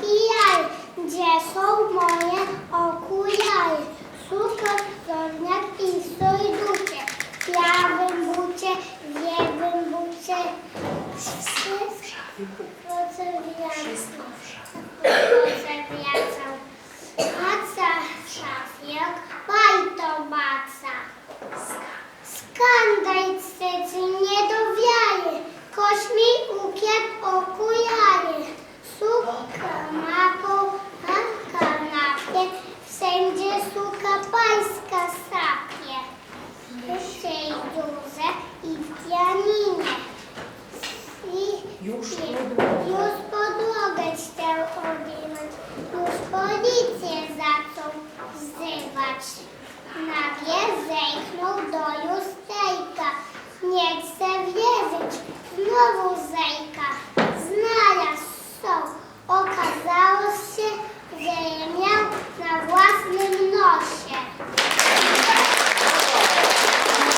hijary, gdzie są moje okulary? Suka, zorniak i sojducie, w białym bucie, w lewym bucie, wszystko wracał. Maca szafjak, bajto maca. Suka pańska sapie. I duże i pianinie. I Już. Już podłogę chciał objąć, już policję